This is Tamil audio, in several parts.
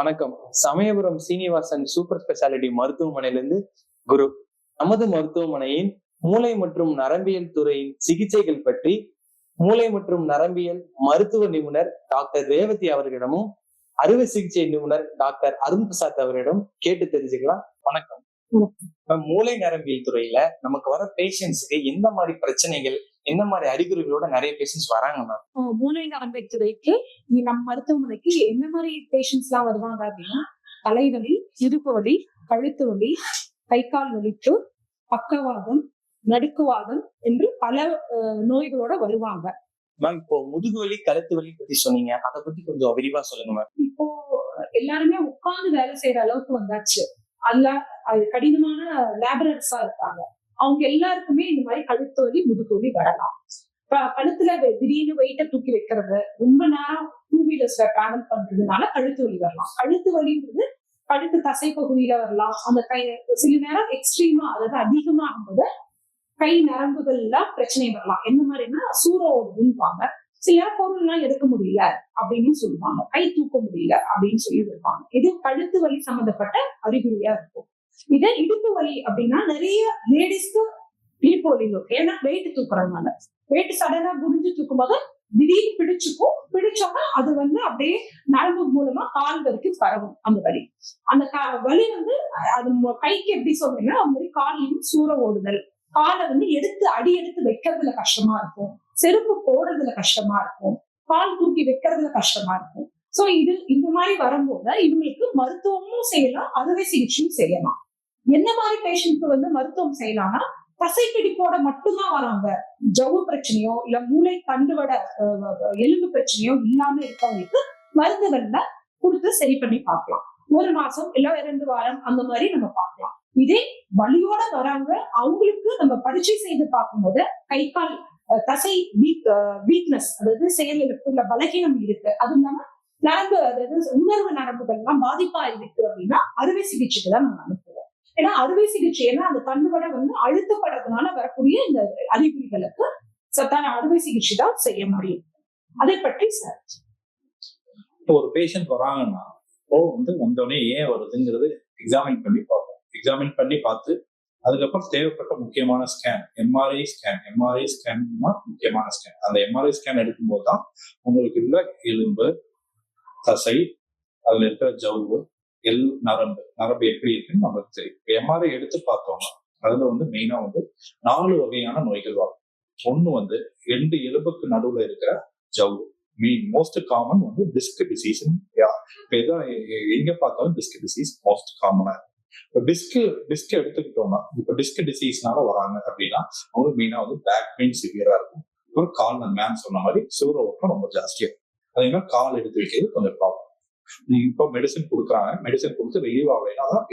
வணக்கம். சமயபுரம் சீனிவாசன் சூப்பர் ஸ்பெஷாலிட்டி மருத்துவமனையிலிருந்து குரு. நமது மருத்துவமனையின் மூளை மற்றும் நரம்பியல் துறையின் சிகிச்சைகள் பற்றி மூளை மற்றும் நரம்பியல் மருத்துவ நிபுணர் டாக்டர் ரேவதி அவர்களிடமும் அறுவை சிகிச்சை நிபுணர் டாக்டர் அருண் பிரசாத் அவர்களிடம் கேட்டு தெரிஞ்சுக்கலாம். வணக்கம். மூளை நரம்பியல் துறையில நமக்கு வர பேஷண்ட்ஸுக்கு எந்த மாதிரி பிரச்சனைகள் எந்த மாதிரி அறிகுறிகளோட நிறைய பேஷண்ட்ஸ் வராங்க மேம் மூளை இங்க நம்ம மருத்துவமனைக்கு என்ன மாதிரி பேஷண்ட்ஸ் எல்லாம் வருவாங்க அப்படின்னா தலைவலி இடுப்பு வலி கழுத்து வலி கை கால் வலிப்பு பக்கவாதம் நடுக்குவாதம் என்று பல நோய்களோட வருவாங்க. மேம் இப்போ முதுகு வலி கழுத்து வலி பத்தி சொன்னீங்க. அதை பத்தி கொஞ்சம் விரிவா சொல்லுங்க மேம் இப்போ எல்லாருமே உட்கார்ந்து வேலை செய்யற அளவுக்கு வந்தாச்சு. அல்ல அது கடினமான லேபரர்ஸா இருக்காங்க. அவங்க எல்லாருக்குமே இந்த மாதிரி கழுத்து வலி வரலாம். கழுத்துல திடீர்னு வெயிட்ட தூக்கி வைக்கிறது ரொம்ப நேரம் டூ வீலர்ஸ்ல டிராவல் பண்றதுனால கழுத்து வலி வரலாம். கழுத்து வலின்றது கழுத்து தசை பகுதியில வரலாம். அந்த கை சில நேரம் எக்ஸ்ட்ரீமா அதாவது அதிகமா ஆகும்போது கை நரம்புகள்ல பிரச்சனை வரலாம். என்ன மாதிரின்னா சூற ஓடுதுன்னுவாங்க சில நேரம் எல்லாம் எடுக்க முடியல அப்படின்னு சொல்லுவாங்க. கை தூக்க முடியல அப்படின்னு சொல்லி இருப்பாங்க இது கழுத்து வலி சம்பந்தப்பட்ட அறிகுறியா இருக்கும். இதே இடுப்பு வலி அப்படின்னா நிறைய லேடிஸ்க்கு இடுப்பு வலி இருக்கும் ஏன்னா வெயிட் தூக்குறதுனால. வெயிட் சடனா குடிஞ்சு தூக்கும் போது திடீர்னு பிடிச்சுக்கும். பிடிச்சோம்னா அது வந்து அப்படியே நரம்பு மூலமா கால் வரைக்கும் பரவும் அந்த வலி. அந்த கா- வலி வந்து அது கைக்கு எப்படி சொல்றீங்கன்னா அது மாதிரி காலையும் சூற ஓடுதல். காலை வந்து எடுத்து அடி எடுத்து வைக்கிறதுல கஷ்டமா இருக்கும். செருப்பு போடுறதுல கஷ்டமா இருக்கும். கால் தூக்கி வைக்கிறதுல கஷ்டமா இருக்கும். சோ இது இந்த மாதிரி வரும்போது இவங்களுக்கு மருத்துவமும் செய்யலாம் அறுவை சிகிச்சையும் செய்யலாம். என்ன மாதிரி பேஷண்ட்க்கு வந்து மருத்துவம் செய்யலாம்னா தசைப்பிடிப்போட மட்டும்தான் வராங்க. ஜவ்வு பிரச்சனையோ இல்ல மூளை தண்டுவட அஹ், எலும்பு பிரச்சனையோ இல்லாம இருக்கவங்களுக்கு மருந்துகள்ல கொடுத்து சரி பண்ணி பார்க்கலாம். ஒரு மாசம் இல்ல இரண்டு வாரம் அந்த மாதிரி நம்ம பார்க்கலாம். இதே வலியோட வராங்க அவங்களுக்கு நம்ம பரீட்சை செய்து பார்க்கும்போது கை கால் தசை வீக் வீக்னஸ் அதாவது செயலிழப்புல பலகீனம் இருக்கு. அது இல்லாம நரம்பு அதாவது உணர்வு நரம்புகள் எல்லாம் பாதிப்பா இருக்கு அப்படின்னா அறுவை சிகிச்சைக்கு தான் நம்ம அனுப்புவோம் ஏன்னா அறுவை சிகிச்சை ஏன்னா அந்த தண்டுவடை வந்து அழுத்தப்படுறதுனால வரக்கூடிய இந்த அறிகுறிகளுக்கு சத்தான அறுவை சிகிச்சை தான் செய்ய முடியும். அதை பற்றி சார். இப்போ ஒரு பேஷண்ட் வராங்கன்னா ஓ வந்து வந்தோடனே ஏன் வருதுங்கிறது எக்ஸாமின் பண்ணி பார்ப்போம். எக்ஸாமின் பண்ணி பார்த்து அதுக்கப்புறம் தேவைப்பட்ட முக்கியமான scan MRI scan MRI scan முக்கியமான ஸ்கேன் அந்த எம்ஆர்ஐ ஸ்கேன் எடுக்கும்போது தான் உங்களுக்கு உள்ள எலும்பு தசை அதுல இருக்கிற ஜவ்வு எல் நரம்பு. நரம்பு எப்படி இருக்குன்னு நமக்கு தெரியும். எம்ஆர்ஐ எடுத்து பார்த்தோம்னா அதுல வந்து மெயினா வந்து நாலு வகையான நோய்கள் வரும். ஒண்ணு வந்து ரெண்டு எலும்புக்கு நடுவுல இருக்கிற ஜவ்வு. மீன் மோஸ்ட் காமன் வந்து டிஸ்க் டிசீஸ் இப்போ எங்க பார்த்தாலும் டிஸ்க் டிசீஸ் மோஸ்ட் காமனா இருக்கு. இப்போ டிஸ்க் டிஸ்க் எடுத்துக்கிட்டோம்னா இப்போ டிஸ்க் டிசீஸ்னால வராங்க அப்படின்னா அவங்களுக்கு மெயினா வந்து பேக் பெயின் சிவியரா இருக்கும். அப்புறம் கால் மேம் சொன்ன மாதிரி சூற ஓட்டம் ரொம்ப ஜாஸ்தியா இருக்கும். அதே மாதிரி கால் எடுத்து வைக்கிறது கொஞ்சம் ப்ராப்ளம் இப்போ மெடிசன் கொடுக்குறாங்க. மெடிசன் கொடுத்து ரிலீவ் ஆகலைன்னா தான்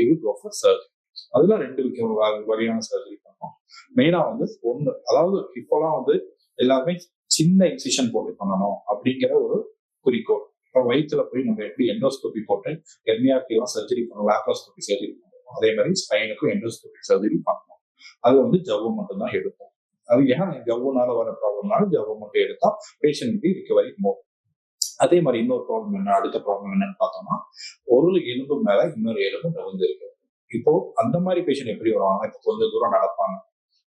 சர்ஜரி அதெல்லாம் ரெண்டு விக்க- வகையான சர்ஜரி பண்ணோம் மெயினா வந்து ஒண்ணு. அதாவது இப்போலாம் வந்து எல்லாருமே சின்ன இன்சிஷன் போட்டு பண்ணணும் அப்படிங்கிற ஒரு குறிக்கோள். இப்போ வயிற்றுல போய் நம்ம எப்படி எண்டோஸ்கோபி போட்டு எம்ஆர்டிலாம் சர்ஜரி பண்ணணும் லேப்ரோஸ்கோபி சர்ஜரி பண்ணணும் அதே மாதிரி ஸ்பைனுக்கும் எண்டோஸ்கோபி சர்ஜரி பண்ணணும் அது வந்து ஜவ்வு மட்டும்தான் எடுப்போம். அது ஏன் ஜவ்வுனால வர ப்ராப்ளம்னால ஜவ்வு மட்டும் எடுத்தா பேஷண்ட்டுக்கு ரிகவரி மோர் அதே மாதிரி இன்னொரு ப்ராப்ளம் என்ன? அடுத்த ப்ராப்ளம் என்னன்னு பார்த்தோம்னா ஒரு எலும்பு மேல இன்னொரு எலும்பு நகர்ந்து இருக்கு இப்போ அந்த மாதிரி பேஷண்ட் எப்படி வருவாங்க? இப்போ கொஞ்ச தூரம் நடப்பாங்க.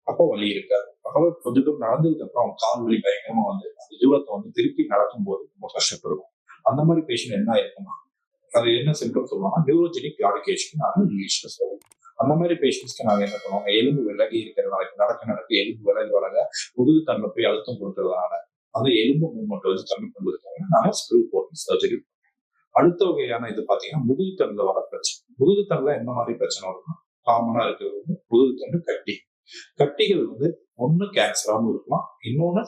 அப்போ வலி இருக்காது. அப்போ கொஞ்ச தூரம் நடந்ததுக்கு அப்புறம் அவங்க கால் வலி பயங்கரமா வந்து அந்த தூரத்தை வந்து திருப்பி நடக்கும் போது ரொம்ப கஷ்டப்படும். அந்த மாதிரி பேஷண்ட் என்ன இருக்குன்னா அது என்ன சிம்டம் சொல்லுவாங்க நியூரோஜெனிக் கிளாடிகேஷன் அது இங்கிலீஷ்ல சொல்லுவோம் அந்த மாதிரி பேஷண்ட்ஸ்க்கு நாங்க என்ன பண்ணுவாங்க எலும்பு விலகி இருக்கிறதுனால நடக்க நடக்க எலும்பு விலகி வளர முதுகு தன்மை போய் அழுத்தம் கொடுக்கறதுனால அந்த எலும்பு மூமெண்ட் வந்து கம்மி பண்ணுறதுக்காக நாங்கள் ஸ்க்ரூ போட்டு சர்ஜரி அடுத்த வகையான இது பார்த்தீங்கன்னா முதுகு வர பிரச்சனை. முதுகு என்ன மாதிரி பிரச்சனை வரும்னா காமனா இருக்கிறது வந்து முதுகு தண்டு கட்டி. கட்டிகள் வந்து ஒண்ணு கேன்சராகவும் இருக்கலாம் இன்னொன்னு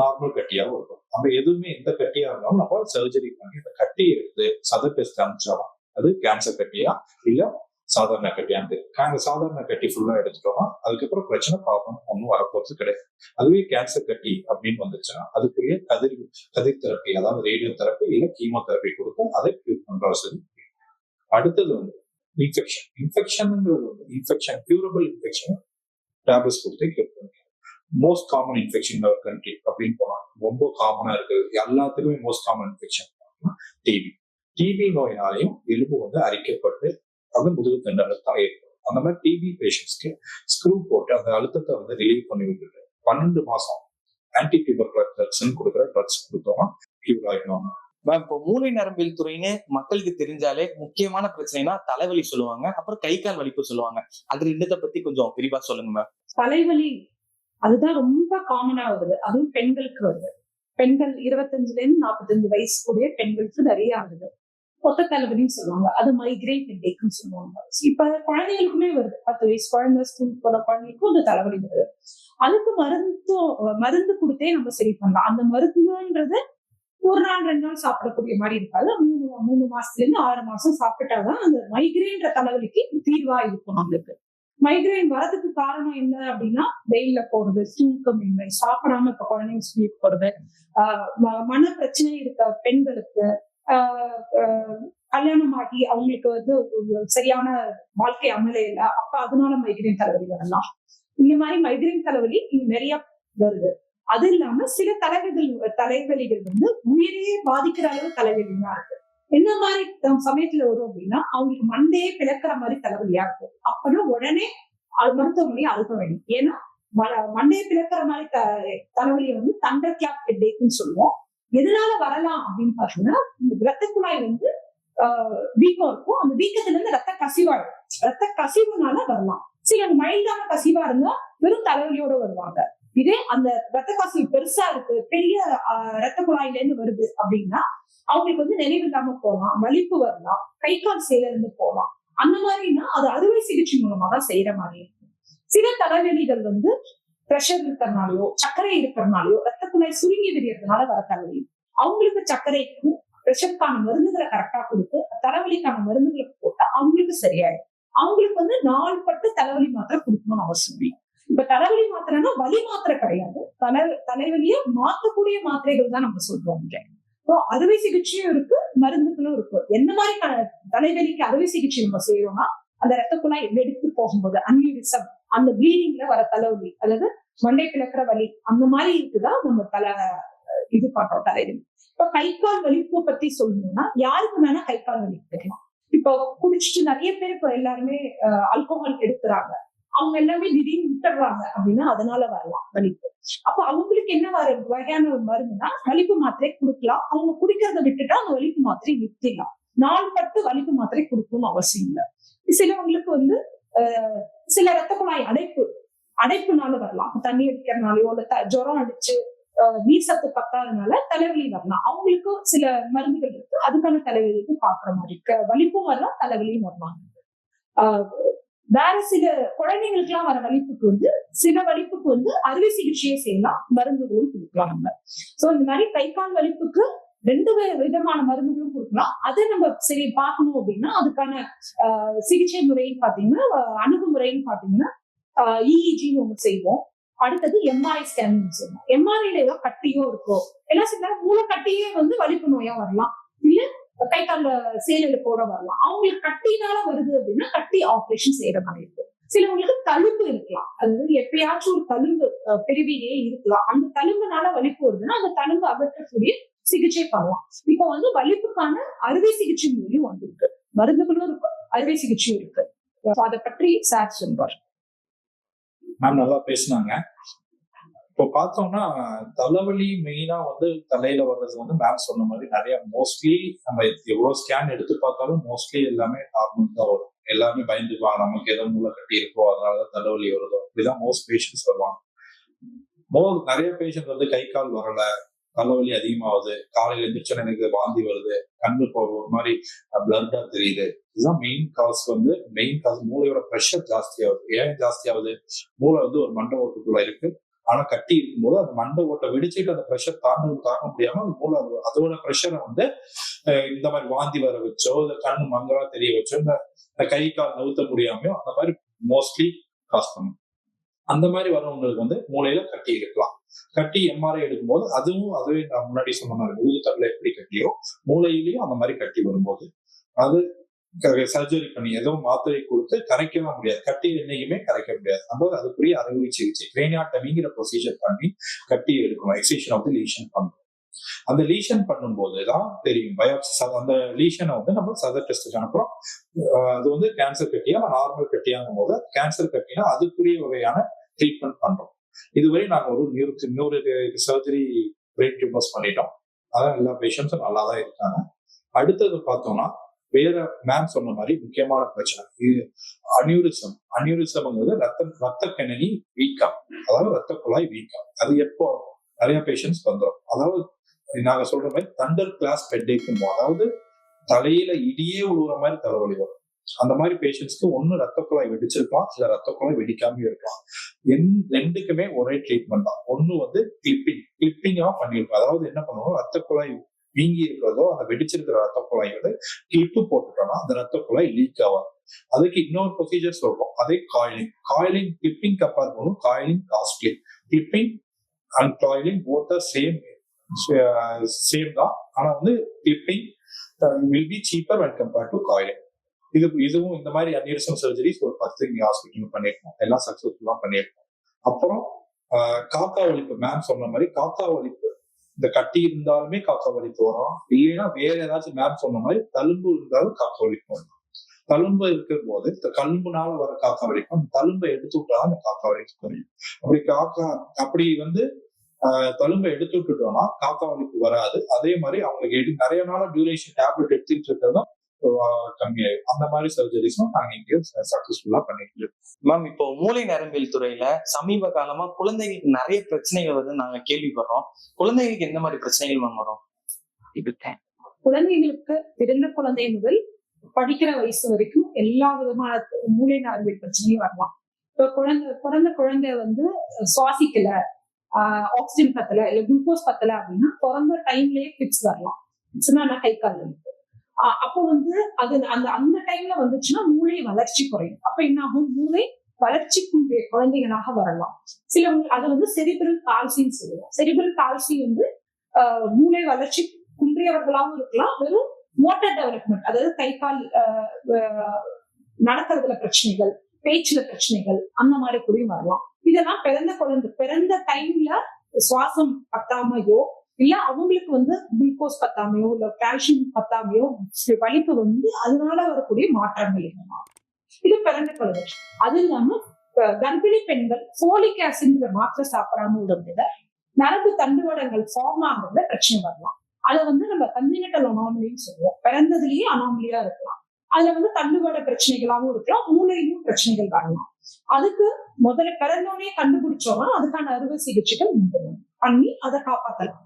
நார்மல் கட்டியாகவும் இருக்கும். நம்ம எதுவுமே எந்த கட்டியா இருந்தாலும் நம்ம சர்ஜரி பண்ணி அந்த கட்டியை எடுத்து சத பேஸ்ட் அனுப்பிச்சாலும் அது கேன்சர் கட்டியா இல்லை சாதாரண கட்டியான்னு அந்த நாங்கள் சாதாரண கட்டி ஃபுல்லாக எடுத்துட்டோம்னா அதுக்கப்புறம் பிரச்சனை ப்ராப்ளம் ஒன்றும் வரப்போகிறது கிடையாது. அதுவே கேன்சர் கட்டி அப்படின்னு வந்துச்சுன்னா அதுக்குரிய கதிர் கதிர் தெரப்பி அதாவது ரேடியோ தெரப்பி இல்லை கீமோ தெரப்பி கொடுத்து அதை க்யூர் பண்ற வசதி அடுத்தது வந்து இன்ஃபெக்ஷன் இன்ஃபெக்ஷனுங்கிறது வந்து இன்ஃபெக்ஷன் க்யூரபிள் இன்ஃபெக்ஷன் டேப்லெட்ஸ் கொடுத்து க்யூர் பண்ணிக்கலாம் மோஸ்ட் காமன் இன்ஃபெக்ஷன் கண்ட்ரி அப்படின்னு போனால் ரொம்ப காமனாக இருக்குது எல்லாத்துக்குமே most common infection TB TB நோயினாலையும் எலும்பு வந்து அரிக்கப்பட்டு அது முதுகு தண்டு அழுத்தம் ஏற்படும் அந்த மாதிரி டிபி பேஷண்ட்ஸ்க்கு ஸ்க்ரூ போட்டு அந்த அழுத்தத்தை வந்து ரிலீவ் பண்ணி விட்டுட்டு பன்னெண்டு மாசம் ஆன்டி டியூபர் ட்ரக்ஸ் கொடுக்குற ட்ரக்ஸ் கொடுத்தோம்னா கியூர் ஆகிடுவாங்க மேம் இப்போ மூளை நரம்பியல் துறைன்னு மக்களுக்கு தெரிஞ்சாலே முக்கியமான பிரச்சனைனா தலைவலி சொல்லுவாங்க அப்புறம் கை கால் வலிப்பு சொல்லுவாங்க. அது ரெண்டுத்தை பத்தி கொஞ்சம் விரிவா சொல்லுங்க மேம் தலைவலி அதுதான் ரொம்ப காமனா வருது அதுவும் பெண்களுக்கு வருது. பெண்கள் இருபத்தஞ்சுல இருந்து நாற்பத்தஞ்சு வயசு கூடிய பெண்களுக்கு நிறைய ஆகுது. கொத்த தலைவலின்னு சொல்லுவாங்க. அது மைக்ரேன் ஹெட்டேக்னு சொல்லுவாங்க. இப்ப குழந்தைகளுக்குமே வருது. பத்து வயசு குழந்தை ஸ்கூல் போற குழந்தைக்கும் அந்த தலைவலி வருது. அதுக்கு மருந்து மருந்து கொடுத்தே நம்ம சரி பண்ணலாம். அந்த மருந்துன்றது ஒரு நாள் ரெண்டு நாள் சாப்பிடக்கூடிய மாதிரி இருக்காது. மூணு மூணு மாசத்துல இருந்து ஆறு மாசம் சாப்பிட்டாதான் அந்த மைக்ரேன்ற தலைவலிக்கு தீர்வா இருக்கும் நம்மளுக்கு. மைக்ரைன் வரதுக்கு காரணம் என்ன அப்படின்னா வெயில போறது தூக்கமின்மை சாப்பிடாம இப்ப குழந்தைங்க ஸ்லீப் போறது ஆஹ் ம- மன பிரச்சனை இருக்க பெண்களுக்கு கல்யாணம் ஆகி அவங்களுக்கு வந்து சரியான வாழ்க்கை அமையல அப்ப அதனால மைக்ரைன் தலைவலி வரலாம் இந்த மாதிரி மைக்ரைன் தலைவலி நிறைய வருது. அது இல்லாம சில தலைவலிகள் தலைவலிகள் வந்து உயிரையே பாதிக்கிற அளவு தலைவலிதான் இருக்கு. என்ன மாதிரி சமயத்துல வரும் அப்படின்னா அவங்களுக்கு மண்டையே பிளக்கிற மாதிரி தலைவலியா இருக்கும். அப்பனா உடனே மருத்துவமனையை அழுக வேண்டும். ஏன்னா ம- மண்டையை பிளக்கிற மாதிரி த- தலைவலியை வந்து தண்டர் கிளாப் ஹெட்டேக்னு சொல்லுவோம். எதனால வரலாம் அப்படின்னு பாத்தீங்கன்னா இந்த ரத்த குழாய் வந்து ஆஹ் வீக்கம் இருக்கும். அந்த வீக்கத்துல இருந்து ரத்த கசிவா ரத்த கசிவுனால வரலாம். சரி அந்த மைல்டான கசிவா இருந்தா வெறும் தலைவலியோட வருவாங்க. இதே அந்த ரத்த கசிவு பெருசா இருக்கு பெரிய ஆஹ் ரத்த குழாயில இருந்து வருது அப்படின்னா அவங்களுக்கு வந்து நினைவு இல்லாம போகலாம் வலிப்பு வரலாம் கை கால் செயல இருந்து போகலாம். அந்த மாதிரினா அது அறுவை சிகிச்சை மூலமா தான் செய்யற மாதிரி இருக்கும். சில தலைவலிகள் வந்து பிரஷர் இருக்கிறதுனாலயோ சர்க்கரை இருக்கிறதுனாலயோ ரத்த குழாய் சுருங்கி விரியறதுனால வர தலைவலி அவங்களுக்கு சர்க்கரைக்கும் பிரஷருக்கான மருந்துகளை கரெக்டா கொடுத்து தலைவலிக்கான மருந்துகளை போட்டா அவங்களுக்கு சரியாயிடும். அவங்களுக்கு வந்து நாலு பட்டு தலைவலி மாத்திரை கொடுக்கணும்னு அவசியம் இல்லை. இப்ப தலைவலி மாத்திரைன்னா வலி மாத்திரை கிடையாது. தலை தலைவலியை மாத்தக்கூடிய மாத்திரைகள் தான் நம்ம சொல்றோம் இங்க. இப்போ அறுவை சிகிச்சையும் இருக்கு மருந்துகளும் இருக்கு. என்ன மாதிரி தலைவலிக்கு அறுவை சிகிச்சை நம்ம செய்யறோம்னா அந்த ரத்த குழாய் வெடித்து போகும்போது அன்யூரிசம் அந்த ப்ளீடிங்ல வர தலைவலி அதாவது மண்டை பிளக்கிற வலி அந்த மாதிரி இருக்குதான் நம்ம தலை இது பண்றோம் தலைவலி இப்ப கை கால் வலிப்பு பத்தி சொல்லணும்னா யாருக்கு வேணா கை கால் வலி தெரியும் இப்போ குடிச்சிட்டு நிறைய பேர் இப்போ எல்லாருமே ஆல்கோஹால் எடுக்கிறாங்க. அவங்க எல்லாமே திடீர்னு விட்டுறாங்க அப்படின்னா அதனால வரலாம் வலிப்பு. அப்ப அவங்களுக்கு என்ன வர வகையான மருந்துனா வலிப்பு மாத்திரை கொடுக்கலாம். அவங்க குடிக்கிறத விட்டுட்டா அந்த வலிப்பு மாத்திரை நிறுத்திடலாம். நாள் பட்டு வலிப்பு மாத்திரை கொடுக்கணும்னு அவசியம் இல்லை. சிலவங்களுக்கு வந்து ஆஹ், சில ரத்த குழாய் அடைப்பு அடைப்புனால வரலாம். தண்ணி அடிக்கிறதுனாலயோ இல்ல த- ஜுரம் அடிச்சு நீர் சத்து பத்தாதனால தலைவலி வரலாம். அவங்களுக்கு சில மருந்துகள் இருக்கு. அதுக்கான தலைவலிக்கு பாக்குற மாதிரி இருக்கு. வலிப்பும் வரலாம் தலைவலியும் வரலாம். ஆஹ், வேற சில குழந்தைங்களுக்கு எல்லாம் வர வலிப்புக்கு வந்து சில வலிப்புக்கு வந்து அறுவை சிகிச்சையை செய்யலாம். மருந்துகளும் கொடுக்கலாம் நம்ம. சோ இந்த மாதிரி கை கால் வலிப்புக்கு ரெண்டு விதமான மருந்துகளும் கொடுக்கலாம். அதை நம்ம சரி பார்க்கணும் அப்படின்னா அதுக்கான சிகிச்சை முறைன்னு பார்த்தீங்கன்னா அணுகுமுறைன்னு பார்த்தீங்கன்னா இஇஜி ஒன்று செய்வோம். அடுத்தது எம்ஆர்ஐ ஸ்கேன் செய்வோம். எம்ஆர்ஐல ஏதோ கட்டியோ இருக்கோ எல்லாம் சில மூளை கட்டியே வந்து வலிப்பு நோயா வரலாம். இல்ல கை கால சேலையில போட வரலாம். அவங்களுக்கு கட்டினால வருது அப்படின்னா கட்டி ஆப்ரேஷன் செய்யற மாதிரி இருக்கும். சிலவங்களுக்கு தழும்பு இருக்கலாம். அதாவது எப்பயாச்சும் ஒரு தழும்பு பெருவிலேயே இருக்கலாம். அந்த தழும்புனால வலிப்பு வருதுன்னா அந்த தழும்பு அகற்றக்கூடிய சிகிச்சை பண்ணலாம். இப்போ வந்து வலிப்புக்கான அறுவை சிகிச்சை முறையும் வந்திருக்கு. மருந்துகளும் இருக்கு அறுவை சிகிச்சையும் இருக்கு. அதை பற்றி சார் சொல்வார். மேம் நல்லா பேசுனாங்க. இப்போ பார்த்தோம்னா தலைவலி மெயினா வந்து தலையில வர்றது வந்து மேம் சொன்ன மாதிரி நிறைய மோஸ்ட்லி நம்ம எவ்வளவு ஸ்கேன் எடுத்து பார்த்தாலும் மோஸ்ட்லி எல்லாமே நார்மல் தான் வரும். எல்லாமே பயந்துக்குவாங்க நமக்கு ஏதோ மூளை கட்டி இருக்கோ அதனாலதான் தலைவலி வருதோ? இப்படிதான் மோஸ்ட் பேஷண்ட்ஸ் வருவாங்க. மோஸ்ட் நிறைய பேஷண்ட் வந்து கை கால் வரல தலைவலி அதிகமாகுது காலையில எந்திரிச்சோன்னு எனக்கு வாந்தி வருது கண்ணு ஒரு மாதிரி பிளர்டா தெரியுது. இதுதான் மெயின் காஸ் வந்து மெயின் காஸ் மூளையோட ப்ரெஷர் ஜாஸ்தியாகுது. ஏன் ஜாஸ்தியாகுது? மூளை வந்து ஒரு மண்டை ஓட்டுக்குள்ள இருக்கு. ஆனா கட்டி இருக்கும்போது அந்த மண்டை ஓட்டை வெடிச்சுட்டு அந்த ப்ரெஷர் தாங்க தாங்க முடியாம அது மூளை அது- அதோட ப்ரெஷரை வந்து இந்த மாதிரி வாந்தி வர வச்சோ இந்த கண்ணு மங்களா தெரிய வச்சோ இந்த கை கால் நவுத்த முடியாமையோ அந்த மாதிரி மோஸ்ட்லி காஸ் பண்ணும். அந்த மாதிரி வரவங்களுக்கு வந்து மூளையில கட்டி இருக்கலாம். கட்டி எம்ஆர்ஐ எடுக்கும்போது அதுவும் அதுவே நான் முன்னாடி சொன்ன மாதிரி முதுகுத்தட்டில் எப்படி கட்டியோ மூளையிலயும் அந்த மாதிரி கட்டி வரும்போது அது சர்ஜரி பண்ணி எதுவும் மாத்திரை கொடுத்து கரைக்கவே முடியாது. கட்டி என்னைக்குமே கரைக்க முடியாது. நம்ம அதுக்குரிய அறுவை சிகிச்சை கிரேனியாட்டமிங்கிற ப்ரொசீஜர் பண்ணி கட்டி எடுக்கணும். எக்ஸிஷன் ஆஃப் லீஷன் பண்ணணும் அந்த லீஷன் பண்ணும்போது தான் தெரியும். பயாப்சி அந்த லீஷனை வந்து நம்ம சதர் டெஸ்ட்டுக்கு அனுப்புறோம். அது வந்து கேன்சர் கட்டியா நார்மல் கட்டியாங்கும் போது கேன்சர் கட்டினா அதுக்குரிய வகையான ட்ரீட்மெண்ட் பண்றோம். இதுவரை நாங்கள் ஒரு நியூ இன்னொரு சர்ஜரி பிரெயின் டியூமர்ஸ் பண்ணிட்டோம். அதான் எல்லா பேஷண்ட்ஸும் நல்லா தான் இருக்காங்க. அடுத்தது பார்த்தோம்னா வேற மேம் சொன்ன மாதிரி முக்கியமான பிரச்சனை. இது அனியூரிசம். அனியூரிசம்ங்கிறது ரத்த ரத்த கணனி வீக்கம். அதாவது ரத்த குழாய் வீக்கம். அது எப்போ நிறைய பேஷண்ட்ஸ் வந்துடும் அதாவது நாங்க சொல்ற மாதிரி தண்டர் கிளாஸ் பெட்டேக்கும் அதாவது தலையில இடியே உழுவுற மாதிரி தலைவலி வரும். அந்த மாதிரி பேஷண்ட்ஸ்க்கு ஒன்னு ரத்த குழாய் வெடிச்சிருக்கலாம் இல்ல ரத்த குழாய் வெடிக்காமயும் இருக்கலாம் என்- ரெண்டுக்குமே ஒரே ட்ரீட்மெண்ட் தான். ஒன்னு வந்து கிளிப்பிங் கிளிப்பிங்கா பண்ணிருக்கோம் அதாவது என்ன பண்ணுவோம்? ரத்த குழாய் வீங்கி இருக்கிறதோ அந்த வெடிச்சிருக்கிற ரத்த குழாய் வந்து கிளிப்பு போட்டுட்டோம்னா அந்த ரத்த குழாய் லீக் ஆகாது. அதுக்கு இன்னொரு ப்ரொசீஜர் சொல்றோம் அதே காயிலிங் காயிலிங் கிளிப்பிங் கம்பேர் பண்ணும் coiling costly clipping and coiling both same same தான். ஆனா வந்து clipping will be cheaper and compared to coiling இது இதுவும் இந்த மாதிரி அன்யூரிசம் சர்ஜரிஸ் ஒரு பத்து இங்கே ஹாஸ்பிட்டல் பண்ணியிருக்கோம். எல்லாம் சக்ஸஸ்ஃபுல்லாக பண்ணியிருக்கோம். அப்புறம் ஆஹ், காக்கா மேம் சொன்ன மாதிரி காக்கா ஒழிப்பு இந்த கட்டி இருந்தாலுமே காக்கா வலிப்பு வரும் இல்லைன்னா வேற ஏதாச்சும் மேம் சொன்ன மாதிரி தழும்பு இருந்தாலும் காக்கா வலிப்பு வரும் தழும்பு இருக்கும் போது இந்த கழும்புனால வர காக்கா வலிக்கும் அந்த தழும்பை எடுத்து விட்டா அந்த காக்கா வலிக்கு குறையும். அப்படி காக்கா அப்படி வந்து ஆஹ், தழும்பை எடுத்து விட்டுட்டோம்னா காக்கா வலிக்கு வராது. அதே மாதிரி அவங்களுக்கு நிறைய நாள் டியூரேஷன் டேப்லெட் எடுத்துட்டு இருக்கிறதும் கம்மியாயிடும் அந்த மாதிரி சர்ஜரிஸும் நாங்க இங்க சக்சஸ்ஃபுல்லா பண்ணிட்டு மேம் இப்போ மூளை நரம்பியல் துறையில சமீப காலமா குழந்தைகளுக்கு நிறைய பிரச்சனைகள் வந்து நாங்க கேள்விப்படுறோம். குழந்தைகளுக்கு எந்த மாதிரி பிரச்சனைகள் மேம் வரும்? குழந்தைகளுக்கு பிறந்த குழந்தை முதல் படிக்கிற வயசு வரைக்கும் எல்லா விதமான மூளை நரம்பியல் பிரச்சனையும் வரலாம். இப்ப குழந்தை பிறந்த குழந்தை வந்து சுவாசிக்கல ஆக்சிஜன் பத்தல இல்ல குளுக்கோஸ் பத்தல அப்படின்னா பிறந்த டைம்லயே பிட்ஸ் வரலாம். பிட்ஸ்னா கை கால் இருக்கு அப்போ வந்து அது அந்த அந்த டைம்ல வந்துச்சுன்னா மூளை வளர்ச்சி குறையும். அப்ப என்ன ஆகும்? மூளை வளர்ச்சி குழந்தைகளாக வரலாம். சிலவங்க அது வந்து செரிபிரல் பால்சின்னு சொல்லுவோம். செரிபிரல் பால்சி வந்து ஆஹ் மூளை வளர்ச்சி குன்றியவர்களாகவும் இருக்கலாம். வெறும் மோட்டார் டெவலப்மெண்ட் அதாவது கை கால் ஆஹ் நடக்கிறதுல பிரச்சனைகள் பேச்சுல பிரச்சனைகள் அந்த மாதிரி கூடயும் வரலாம். இதெல்லாம் பிறந்த குழந்தை பிறந்த டைம்ல சுவாசம் பத்தாமையோ இல்ல அவங்களுக்கு வந்து குளுக்கோஸ் பத்தாமையோ இல்ல கால்சியம் பத்தாமையோ வலிப்பு வந்து அதனால வரக்கூடிய மாற்றங்கள் என்னன்னா இது பிறந்த குழந்தை அது இல்லாம கர்ப்பிணி பெண்கள் ஃபோலிக் ஆசிட்ங்கிற மாத்திரை சாப்பிடாம விடுறதுல நரம்பு தண்டுவடங்கள் ஃபார்ம் ஆகுறதுல பிரச்சனை வரலாம். அதை வந்து நம்ம கன்ஜினட்டல் அனாமலின்னு சொல்லுவோம். பிறந்ததுலயே அனாமலியா இருக்கலாம். அதுல வந்து தண்டுவட பிரச்சனைகளாகவும் இருக்கலாம். மூளையிலும் பிரச்சனைகள் வரலாம். அதுக்கு முதல்ல பிறந்தோடனே கண்டுபிடிச்சோம்னா அதுக்கான அறுவை சிகிச்சைகள் பண்ணி அதை காப்பாத்தலாம்.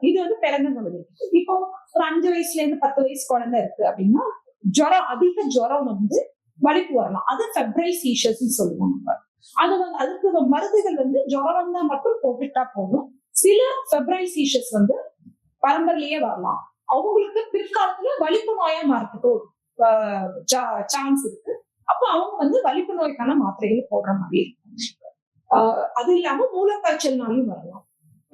இது வந்து பிறந்த குழந்தைக்கு இப்போ ஒரு அஞ்சு வயசுல இருந்து பத்து வயசு குழந்தை இருக்கு அப்படின்னா ஜுரம் அதிக ஜுரம் வந்து வலிப்பு வரலாம். அது ஃபெப்ரைல் சீஷர்ஸ் சொல்லுவோம் நம்ம அது வந்து அதுக்கு மருந்துகள் வந்து ஜுரம் வந்தா மட்டும் போட்டுட்டா போதும். சில ஃபெப்ரைல் சீஷர்ஸ் வந்து பரம்பரையிலேயே வரலாம். அவங்களுக்கு பிற்காலத்துல வலிப்பு நோயா மாறதுக்கு சான்ஸ் இருக்கு. அப்போ அவங்க வந்து வலிப்பு நோய்க்கான மாத்திரைகள் போடுற மாதிரி இருக்கும். ஆஹ் அது இல்லாம மூலக்காய்ச்சல்னாலும் வரலாம்.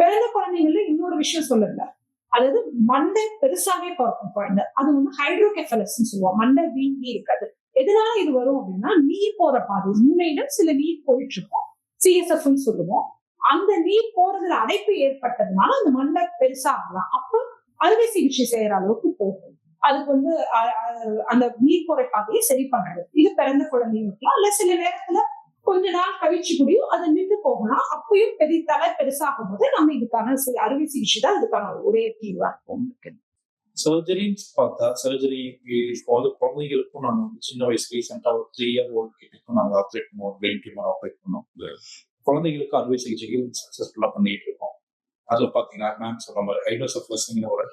பிறந்த குழந்தைங்கள இன்னொரு விஷயம் சொல்லல அதாவது மண்டை பெருசாவே பிறக்கும் குழந்தை. அது வந்து ஹைட்ரோகெஃபலஸ் சொல்லுவோம். மண்டை வீங்கி இருக்காது. எதனால இது வரும் அப்படின்னா நீர் போற பாதை. உண்மையிலும் சில நீர் போயிட்டு இருக்கும் சிஎஸ்எஃப் சொல்லுவோம். அந்த நீர் போறதுல அடைப்பு ஏற்பட்டதுனால அந்த மண்டை பெருசாகலாம். அப்ப அறுவை சிகிச்சை செய்யற அளவுக்கு போகும். அதுக்கு வந்து அந்த நீர் போற பாதையை சரி பண்றது இது பிறந்த குழந்தைங்களுக்குலாம் இருக்கலாம் இல்ல சில நேரத்துல கொஞ்ச நாள் கழிச்சு கூடயும் அது நின்று போகலாம். அப்பயும் பெரிய தலை பெருசாகும் போது நம்ம இதுக்கான அறுவை சிகிச்சை தான் இதுக்கான ஒரே தீர்வா இருக்கும். சர்ஜரின்னு பார்த்தா சர்ஜரி இப்போ வந்து குழந்தைகளுக்கும் நான் வந்து சின்ன வயசு ரீசெண்டாக ஒரு த்ரீ இயர் ஓல்டு கிட்டக்கும் நாங்கள் ஆப்ரேட் பண்ணுவோம் பிரெயின் டியூமர் ஆப்ரேட் பண்ணோம். குழந்தைகளுக்கு அறுவை சிகிச்சைகள் சக்ஸஸ்ஃபுல்லாக பண்ணிட்டு இருக்கோம். அதில் பார்த்தீங்கன்னா மேம் சொல்ற மாதிரி ஹைட்ரோசப்ளஸ்ங்கிற ஒரு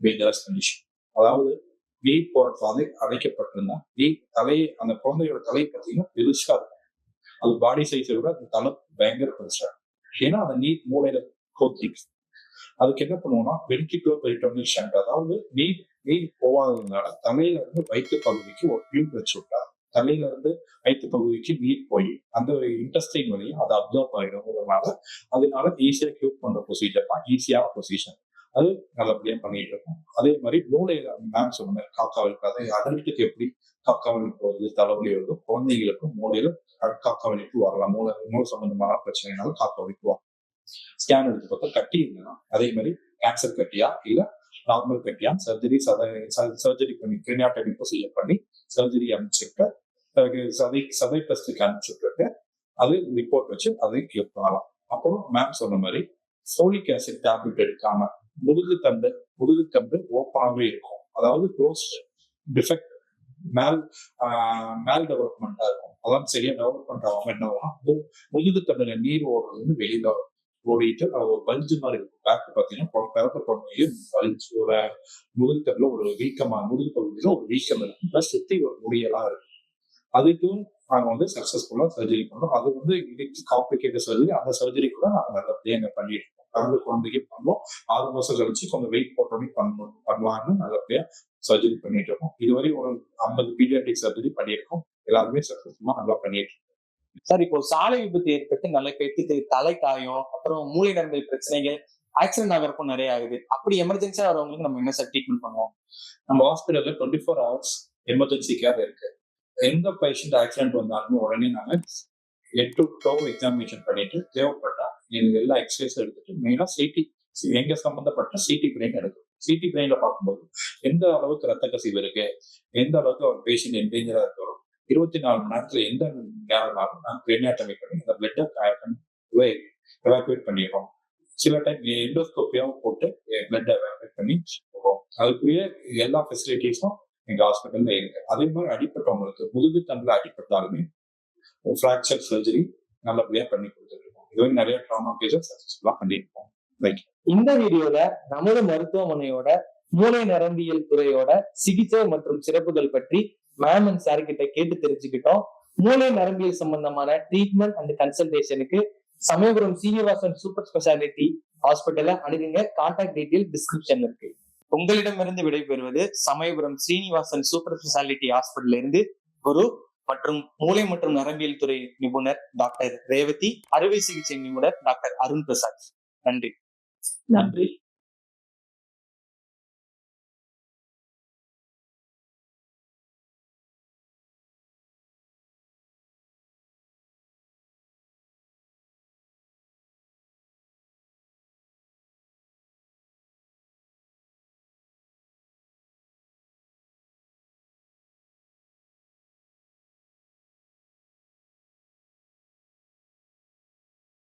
டேஞ்சரஸ் கண்டிஷன் அதாவது வீட் போற பாதை அடைக்கப்பட்டிருந்தா வீட் தலை அந்த குழந்தையோட தலை பார்த்தீங்கன்னா பெருசா இருக்கும். அது பாடி சைஸை விட அந்த தலை பயங்கர பெருசா. ஏன்னா அந்த நீர் மூளையில கோத்தி அதுக்கு என்ன பண்ணுவோம்னா வெரிக்கிட்டோ பெரிட்டோனியல் ஷண்ட் அதாவது நீர் நீர் போகாததுனால தலையில இருந்து வயிற்று பகுதிக்கு ஒரு டியூப் வச்சு விட்டாங்க தலையில இருந்து வயிற்று பகுதிக்கு நீர் போய் அந்த இன்ட்ரெஸ்டிங் வழியும் அது அப்சர்வ் ஆகிடும் அதனால ஈஸியா கியூப் பண்ற ப்ரொசீஜர் தான். ஈஸியான ப்ரொசீஜர் அது நல்லபடியா பண்ணிட்டு இருக்கோம். அதே மாதிரி மூளை மேம் சொன்ன மாதிரி காக்கா அடல்ட்டுக்கு எப்படி காக்கா வலிப்பு வருது தலைவலி வருது குழந்தைகளுக்கும் மூளையில காக்காவனிப்பு வரலாம். மூளை மூளை சம்பந்தமான பிரச்சனைனால காக்கா வலிப்பு வரும். ஸ்கேன் எடுத்து பார்த்தா கட்டி இருந்ததுன்னா அதே மாதிரி கேன்சர் கட்டியா இல்ல நார்மல் கட்டியா? சர்ஜரி சர்ஜரி பண்ணி கிரினியாட்டமி ப்ரொசீஜர் பண்ணி சர்ஜரி அமைச்சுட்டு சதை சதை டெஸ்ட்டுக்கு அனுப்பிச்சுட்டு அது ரிப்போர்ட் வச்சு அதை கிளிக் பண்ணலாம் அப்புறம் மேம் சொன்ன மாதிரி ஃபோலிக் ஆசிட் டேப்லெட் எடுக்காம முதுகு தண்டு முதுகு தண்டு ஓப்பனாகவே இருக்கும். அதாவது க்ளோஸ் டிஃபெக்ட் மேல் மேல் டெவலப்மெண்டா இருக்கும். அதான் சரியா டெவலப் பண்றவங்க என்ன ஆகும் முதுகு தண்டுல நீர் ஓடுறது வந்து வெளியில ஓடிட்டு அது ஒரு பல்ஜு மாதிரி இருக்கும். பேக் பாத்தீங்கன்னா பிறப்பு பிறந்த பொண்ணையே பல்ஜ் ஒரு முதுகு தண்டுல ஒரு வீக்கமா முதுகு பகுதியில ஒரு வீக்கம் இருக்கும் பிளஸ் சுத்தி ஒரு முடியெல்லாம் இருக்கும் அதுக்கும் நாங்கள் வந்து சக்ஸஸ்ஃபுல்லாக சர்ஜரி பண்ணோம். அது வந்து இதுக்கு காம்ப்ளிகேட்டட் சர்ஜரி அந்த சர்ஜரி கூட நாங்கள் நல்லபடியா எங்க பண்ணிட்டு பிறந்த குழந்தைக்கு பண்ணோம். ஆறு மாசம் கழிச்சு கொஞ்சம் வெயிட் போட்டோன்னே பண்ணணும் பண்ணுவாங்கன்னு நல்லபடியா சர்ஜரி பண்ணிட்டு இருக்கோம். இதுவரை ஒரு ஐம்பது பீடியாட்டிக் சர்ஜரி பண்ணியிருக்கோம். எல்லாருமே சக்சஸ்ஃபுல்லா நல்லா பண்ணிட்டு இருக்கோம். சார் இப்போ சாலை விபத்து ஏற்பட்டு நல்ல பேருக்கு தலை காயம் அப்புறம் மூளை நரம்பியல் பிரச்சனைகள் ஆக்சிடென்ட் ஆகிறப்போ நிறைய ஆகுது. அப்படி எமர்ஜென்சியா வரவங்களுக்கு நம்ம என்ன சார் ட்ரீட்மெண்ட் பண்ணுவோம்? நம்ம ஹாஸ்பிட்டல்ல twenty four hours emergency care இருக்கு. எந்த பேஷண்ட் ஆக்சிடென்ட் வந்தாலுமே உடனே நாங்க எட் டு எக்ஸாமினேஷன் பண்ணிட்டு தேவைப்பட்டா எங்களுக்கு எல்லா எக்ஸசைஸ் எடுத்துட்டு மெயினா சிடி எங்க சம்பந்தப்பட்ட சிடி பிரெயின் எடுக்கும் சிடி பிரெயின்ல பார்க்கும்போது எந்த அளவுக்கு ரத்த கசிவு இருக்கு? எந்த அளவுக்கு அவர் பேஷண்ட் என்டேஞ்சரா இருக்கிறோம் இருபத்தி நாலு மணி நேரத்துல எந்த நேரமாகும் நான் கிரெனியாட்டமி பண்ணி அந்த பிளட்டை எவாக்குவேட் பண்ணிடுறோம். சில டைம் எண்டோஸ்கோப்பியாவும் போட்டு பிளட்டை எவாக்குவேட் பண்ணி போகிறோம் அதுக்குரிய எல்லா ஃபெசிலிட்டிஸும் எங்க ஹாஸ்பிட்டல்ல இருக்கு. அதே மாதிரி அடிப்பட்டவங்களுக்கு முதுகு தண்டில் அடிப்பட்டாலுமே ஃப்ராக்சர் சர்ஜரி நல்லபடியா பண்ணி கொடுத்துருக்கு இது மாதிரி நிறைய ட்ராமா கேசஸ் சக்சஸ்ஃபுல்லா பண்ணியிருக்கோம். இந்த வீடியோல நமது மருத்துவமனையோட மூளை நரம்பியல் துறையோட சிகிச்சை மற்றும் சிறப்புகள் பற்றி மேம் அண்ட் சார் கிட்ட கேட்டு தெரிஞ்சுக்கிட்டோம். மூளை நரம்பியல் சம்பந்தமான ட்ரீட்மெண்ட் அண்ட் கன்சல்டேஷனுக்கு சமயபுரம் சீனிவாசன் சூப்பர் ஸ்பெஷாலிட்டி ஹாஸ்பிட்டல அணுகுங்க. கான்டாக்ட் டீட்டெயில் டிஸ்கிரிப்ஷன் இருக்கு. உங்களிடமிருந்து விடைபெறுவது Samayapuram Srinivasan super speciality hospital இருந்து குரு மற்றும் மூளை மற்றும் நரம்பியல் துறை நிபுணர் டாக்டர் ரேவதி அறுவை சிகிச்சை நிபுணர் டாக்டர் அருண் பிரசாத். நன்றி. நன்றி.